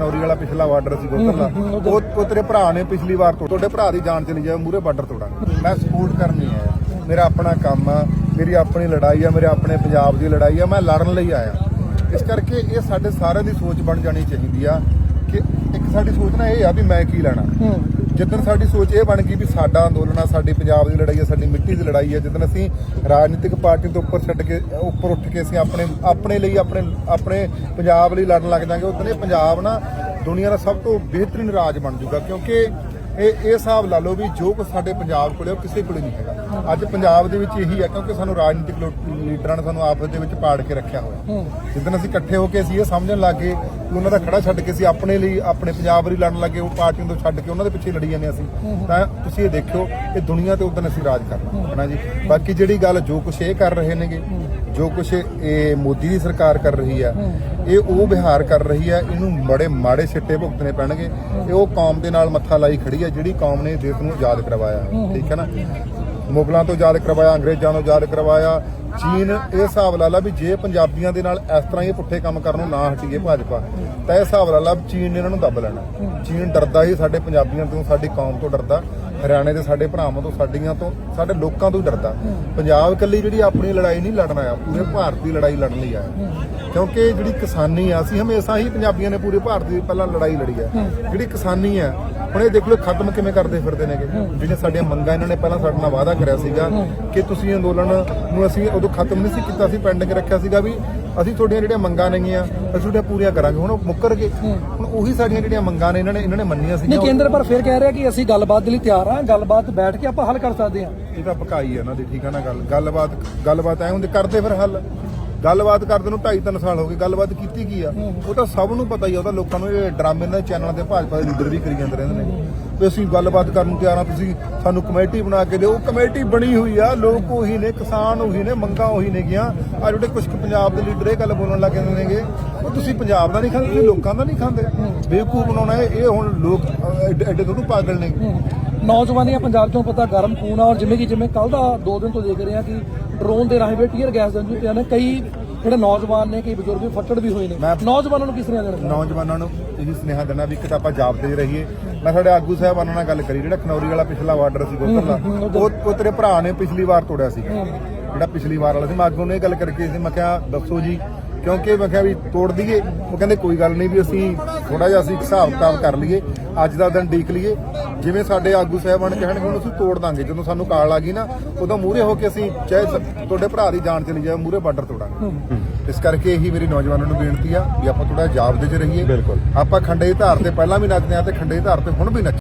ਖਨੌਰੀ ਵਾਲਾ ਪਿਛਲਾ ਬਾਰਡਰ ਸੀ ਉਧਰਲਾ ਉਹ ਉਹ ਤੇਰੇ ਭਰਾ ਨੇ ਪਿਛਲੀ ਵਾਰ ਤੋਂ ਤੁਹਾਡੇ ਭਰਾ ਦੀ ਜਾਨ ਚਲੀ ਜਾਵੇ ਮੂਰੇ ਬਾਰਡਰ ਤੋੜਾਂਗੇ। ਮੈਂ ਸਪੋਰਟ ਕਰਨੀ ਆਇਆ ਮੇਰਾ ਆਪਣਾ ਕੰਮ ਆ ਮੇਰੀ ਆਪਣੀ ਲੜਾਈ ਆ ਮੇਰੇ ਆਪਣੇ ਪੰਜਾਬ ਦੀ ਲੜਾਈ ਆ ਮੈਂ ਲੜਨ ਲਈ ਆਇਆ। ਇਸ ਕਰਕੇ ਇਹ ਸਾਡੇ ਸਾਰਿਆਂ ਦੀ ਸੋਚ ਬਣ ਜਾਣੀ ਚਾਹੀਦੀ ਆ ਕਿ ਇੱਕ ਸਾਡੀ ਸੋਚ ਨਾ ਇਹ ਆ ਵੀ ਮੈਂ ਕੀ ਲੈਣਾ। ਜਿੱਦਣ ਸਾਡੀ ਸੋਚ ਇਹ ਬਣ ਗਈ ਵੀ ਸਾਡਾ ਅੰਦੋਲਨ ਆ, ਸਾਡੀ ਪੰਜਾਬ ਦੀ ਲੜਾਈ ਆ, ਸਾਡੀ ਮਿੱਟੀ ਦੀ ਲੜਾਈ ਆ, ਜਿੱਦਣ ਅਸੀਂ ਰਾਜਨੀਤਿਕ ਪਾਰਟੀ ਤੋਂ ਉੱਪਰ ਛੱਡ ਕੇ, ਉੱਪਰ ਉੱਠ ਕੇ ਅਸੀਂ ਆਪਣੇ ਆਪਣੇ ਲਈ ਆਪਣੇ ਆਪਣੇ ਪੰਜਾਬ ਲਈ ਲੜਨ ਲੱਗ ਜਾਾਂਗੇ ਉਦੋਂ ਇਹ ਪੰਜਾਬ ਨਾ ਦੁਨੀਆ ਦਾ ਸਭ ਤੋਂ ਬਿਹਤਰੀਨ ਰਾਜ ਬਣ ਜਾਊਗਾ, ਕਿਉਂਕਿ ਇਹ ਇਹ ਹਿਸਾਬ ਲਾ ਲਓ ਵੀ ਜੋ ਕੁਛ ਸਾਡੇ ਪੰਜਾਬ ਕੋਲੇ ਉਹ ਕਿਸੇ ਕੋਲੇ ਨਹੀਂ ਹੈਗਾ। ਅੱਜ ਪੰਜਾਬ ਦੇ ਵਿੱਚ ਇਹੀ ਹੈ ਕਿਉਂਕਿ ਸਾਨੂੰ ਰਾਜਨੀਤਿਕ ਲੀਡਰਾਂ ਨੇ ਸਾਨੂੰ ਆਪਸ ਦੇ ਵਿੱਚ ਪਾੜ ਕੇ ਰੱਖਿਆ ਹੋਇਆ। ਜਿੱਦਣ ਅਸੀਂ ਇਕੱਠੇ ਹੋ ਕੇ ਅਸੀਂ ਇਹ ਸਮਝਣ ਲੱਗੇ ਕਿ ਉਹਨਾਂ ਦਾ ਖੜਾ ਛੱਡ ਕੇ ਅਸੀਂ ਆਪਣੇ ਲਈ ਆਪਣੇ ਪੰਜਾਬ ਲਈ ਲੜਨ ਲੱਗੇ ਉਹ ਪਾਰਟੀਆਂ ਤੋਂ ਛੱਡ ਕੇ ਉਹਨਾਂ ਦੇ ਪਿੱਛੇ ਲੜੀ ਜਾਂਦੇ ਅਸੀਂ। ਤਾਂ ਤੁਸੀਂ ਇਹ ਦੇਖਿਓ ਇਹ ਦੁਨੀਆ ਤੇ ਉਦੋਂ ਅਸੀਂ ਰਾਜ ਕਰਨਾ ਹੈ ਨਾ ਜੀ? ਬਾਕੀ ਜਿਹੜੀ ਗੱਲ ਜੋ ਕੁਛ ਇਹ ਕਰ ਰਹੇ ਨੇਗੇ ਜੋ ਕੁਛ ਇਹ ਮੋਦੀ ਦੀ ਸਰਕਾਰ ਕਰ ਰਹੀ ਆ ਇਹ ਉਹ ਵਿਹਾਰ ਕਰ ਰਹੀ ਆ ਇਹਨੂੰ ਬੜੇ ਮਾੜੇ ਸਿੱਟੇ ਭੁਗਤਣੇ ਪੈਣਗੇ। ਇਹ ਉਹ ਕੌਮ ਦੇ ਨਾਲ ਮੱਥਾ ਲਾਈ ਖੜੀ ਆ ਜਿਹੜੀ ਕੌਮ ਨੇ ਦੇਸ਼ ਨੂੰ ਆਜ਼ਾਦ ਕਰਵਾਇਆ ਠੀਕ ਹੈ ਨਾ? ਮੁਗਲਾਂ ਤੋਂ ਯਾਦ ਕਰਵਾਇਆ, ਅੰਗਰੇਜ਼ਾਂ ਤੋਂ ਯਾਦ ਕਰਵਾਇਆ। ਚੀਨ ਇਹ ਹਿਸਾਬ ਲਾ ਲਾ ਵੀ ਜੇ ਪੰਜਾਬੀਆਂ ਦੇ ਨਾਲ ਇਸ ਤਰ੍ਹਾਂ ਹੀ ਪੁੱਠੇ ਕੰਮ ਕਰਨ ਨੂੰ ਨਾ ਹਟੀਏ ਭਾਜਪਾ, ਤਾਂ ਇਹ ਹਿਸਾਬ ਲਾ ਲਾ ਵੀ ਚੀਨ ਨੇ ਇਹਨਾਂ ਨੂੰ ਦੱਬ ਲੈਣਾ। ਚੀਨ ਡਰਦਾ ਹੀ ਸਾਡੇ ਪੰਜਾਬੀਆਂ ਤੋਂ, ਸਾਡੀ ਕੌਮ ਤੋਂ ਡਰਦਾ। ਹਰਿਆਣੇ ਦੇ ਸਾਡੇ ਭਰਾਵਾਂ ਤੋਂ, ਸਾਡੀਆਂ ਤੋਂ, ਸਾਡੇ ਲੋਕਾਂ ਤੋਂ ਹੀ ਡਰਦਾ। ਪੰਜਾਬ ਇਕੱਲੀ ਜਿਹੜੀ ਆਪਣੀ ਲੜਾਈ ਨਹੀਂ ਲੜਨਾ ਆ ਪੂਰੇ ਭਾਰਤ ਦੀ ਲੜਾਈ ਲੜਨ ਲਈ ਆਇਆ। ਕਿਉਂਕਿ ਜਿਹੜੀ ਕਿਸਾਨੀ ਆ, ਅਸੀਂ ਹਮੇਸ਼ਾ ਹੀ ਪੰਜਾਬੀਆਂ ਨੇ ਪੂਰੇ ਭਾਰਤ ਦੀ ਪਹਿਲਾਂ ਲੜਾਈ ਲੜੀ ਆ। ਜਿਹੜੀ ਕਿਸਾਨੀ ਆ ਹੁਣ ਇਹ ਦੇਖ ਲਓ ਖਤਮ ਕਿਵੇਂ ਕਰਦੇ ਫਿਰਦੇ ਨੇਗੇ। ਜਿਹੜੀਆਂ ਸਾਡੀਆਂ ਮੰਗਾਂ ਇਹਨਾਂ ਨੇ ਪਹਿਲਾਂ ਸਾਡੇ ਨਾਲ ਵਾਅਦਾ ਕਰਿਆ ਸੀਗਾ ਕਿ ਤੁਸੀਂ ਅੰਦੋਲਨ ਨੂੰ ਅਸੀਂ ਉਦੋਂ ਖਤਮ ਨਹੀਂ ਸੀ ਕੀਤਾ ਸੀ ਪੈਂਡਿੰਗ ਰੱਖਿਆ ਸੀਗਾ ਵੀ ਅਸੀਂ ਤੁਹਾਡੀਆਂ ਜਿਹੜੀਆਂ ਮੰਗਾਂ ਨੇਗੀਆਂ ਅਸੀਂ ਤੁਹਾਡੀਆਂ ਪੂਰੀਆਂ ਕਰਾਂਗੇ ਹੁਣ ਉਹ ਮੁੱਕਰ ਗਏ ਹੁਣ ਉਹੀ ਸਾਡੀਆਂ ਜਿਹੜੀਆਂ ਮੰਗਾਂ ਨੇ ਇਹਨਾਂ ਨੇ ਇਹਨਾਂ ਨੇ ਮੰਨੀਆਂ ਨਹੀਂ ਸੀਗੀਆਂ। ਕੇਂਦਰ ਪਰ ਫਿਰ ਕਹਿ ਰਿਹਾ ਕਿ ਅਸੀਂ ਗੱਲਬਾਤ ਦੇ ਲਈ ਤਿਆਰ ਹਾਂ ਗੱਲਬਾਤ ਬੈਠ ਕੇ ਆਪਾਂ ਹੱਲ ਕਰ ਸਕਦੇ ਹਾਂ। ਇਹ ਤਾਂ ਪਕਾਈ ਆ ਇਹਨਾਂ ਦੀ ਠੀਕ ਆ ਨਾ ਗੱਲ। ਗੱਲਬਾਤ ਗੱਲਬਾਤ ਐ ਹੁੰਦੀ ਕਰਦੇ ਫਿਰ ਹੱਲ। ਗੱਲਬਾਤ ਕਰਦੇ ਨੂੰ 2.5 3 ਸਾਲ ਹੋ ਗਏ ਗੱਲਬਾਤ ਕੀਤੀ ਕੀ ਆ? ਉਹ ਤਾਂ ਸਭ ਨੂੰ ਪਤਾ ਹੀ ਆ ਉਹ ਤਾਂ ਲੋਕਾਂ ਨੂੰ ਇਹ ਡਰਾਮੇ ਦੇ ਚੈਨਲਾਂ ਤੇ ਭਾਜਪਾ ਦੇ ਲੀਡਰ ਵੀ ਕਰੀ ਜਾਂਦੇ ਰਹਿੰਦੇ ਨੇ। ਵੀ ਅਸੀਂ ਗੱਲਬਾਤ ਕਰਨ ਨੂੰ ਤਿਆਰ ਆ ਤੁਸੀਂ ਸਾਨੂੰ ਕਮੇਟੀ ਬਣਾ ਕੇ ਦਿਓ। ਉਹ ਕਮੇਟੀ ਬਣੀ ਹੋਈ ਆ ਲੋਕ ਉਹੀ ਨੇ ਕਿਸਾਨ ਉਹੀ ਨੇ ਮੰਗਾਂ ਉਹੀ ਨੇਗੀਆਂ। ਆ ਜਿਹੜੇ ਕੁਝ ਪੰਜਾਬ ਦੇ ਲੀਡਰ ਇਹ ਗੱਲ ਬੋਲਣ ਲੱਗ ਜਾਂਦੇ ਨੇਗੇ ਉਹ ਤੁਸੀਂ ਪੰਜਾਬ ਦਾ ਨਹੀਂ ਖਾਂਦੇ ਤੁਸੀਂ ਲੋਕਾਂ ਦਾ ਨਹੀਂ ਖਾਂਦੇ। ਬੇਵਕੂਫ ਬਣਾਉਣਾ ਇਹ ਹੁਣ ਲੋਕ ਐਡੇ ਥੋੜ੍ਹਾ ਪਾਗਲ ਨੇ। ਨੌਜਵਾਨੀਆਂ ਪੰਜਾਬ ਚੋਂ ਪਤਾ ਗਰਮ ਖੂਨ ਆ ਔਰ ਜਿਵੇਂ ਕਿ ਜਿਵੇਂ ਕੱਲ ਦਾ ਦੋ ਦਿਨ ਤੋਂ ਦੇਖ ਰਹੇ ਹਾਂ ਕਿ ਡਰੋਨ ਦੇ ਰਾਹੀਂ ਵੀ ਟੀਅਰ ਗੈਸ ਜੰਜੂ ਪਿਆ ਨੇ ਕਈ ਜਿਹੜੇ ਨੌਜਵਾਨ ਨੇ ਕਈ ਬਜ਼ੁਰਗ ਵੀ ਫੱਟੜ ਵੀ ਹੋਏ ਨੇ। ਨੌਜਵਾਨਾਂ ਨੂੰ ਕਿਸ ਤਰ੍ਹਾਂ ਦੇਣਾ ਨੌਜਵਾਨਾਂ ਨੂੰ ਇਹੀ ਸੁਨੇਹਾ ਦੇਣਾ ਵੀ ਇੱਕ ਤਾਂ ਆਪਾਂ ਰਹੀਏ। ਮੈਂ ਸਾਡੇ ਆਗੂ ਸਾਹਿਬਾਨਾਂ ਨਾਲ ਗੱਲ ਕਰੀ ਜਿਹੜਾ ਖਨੌਰੀ ਵਾਲਾ ਪਿਛਲਾ ਬਾਰਡਰ ਸੀ ਉਧਰਲਾ ਉਹ ਉਹ ਤੇਰੇ ਭਰਾ ਨੇ ਪਿਛਲੀ ਵਾਰ ਤੋੜਿਆ ਸੀ। ਜਿਹੜਾ ਪਿਛਲੀ ਵਾਰ ਵਾਲਾ ਸੀ। ਮੈਂ ਆਗੂ ਨੂੰ ਗੱਲ ਕਰਕੇ ਸੀ ਮੈਂ ਕਿਹਾ ਦੱਸੋ ਜੀ ਕਿਉਂਕਿ ਮੈਂ ਕਿਹਾ ਵੀ ਤੋੜ ਦਈਏ। ਉਹ ਕਹਿੰਦੇ ਕੋਈ ਗੱਲ ਨਹੀਂ ਵੀ ਅਸੀਂ ਥੋੜਾ ਜਿਹਾ ਅਸੀਂ ਹਿਸਾਬ ਕਿਤਾਬ ਕਰ ਲਈਏ ਅੱਜ ਦਾ ਦਿਨ ਡੀਕ ਲਈਏ। ਜਿਵੇਂ ਸਾਡੇ ਆਗੂ ਸਾਹਿਬਾਨ ਕਹਿਣਗੇ ਹੁਣ ਅਸੀਂ ਤੋੜ ਦਾਂਗੇ। ਜਦੋਂ ਸਾਨੂੰ ਕਾਲ ਆ ਗਈ ਨਾ ਉਦੋਂ ਮੂਹਰੇ ਹੋ ਕੇ ਅਸੀਂ ਚਾਹੇ ਤੁਹਾਡੇ ਭਰਾ ਦੀ ਜਾਨ ਚਲੀ ਜਾਵੇ ਮੂਹਰੇ ਬਾਰਡਰ ਤੋੜਾਂਗੇ। ਇਸ ਕਰਕੇ ਇਹੀ ਮੇਰੀ ਨੌਜਵਾਨਾਂ ਨੂੰ ਬੇਨਤੀ ਆ ਵੀ ਆਪਾਂ ਥੋੜਾ ਜਾਬਦੇ 'ਚ ਰਹੀਏ। ਬਿਲਕੁਲ। ਆਪਾਂ ਖੰਡੇ ਦੀ ਧਾਰ ਤੇ ਪਹਿਲਾਂ ਵੀ ਨੱਚਦੇ ਆ ਤੇ ਖੰਡੇ ਦੀ ਧਾਰ ਤੇ ਹੁਣ ਵੀ ਨੱਚ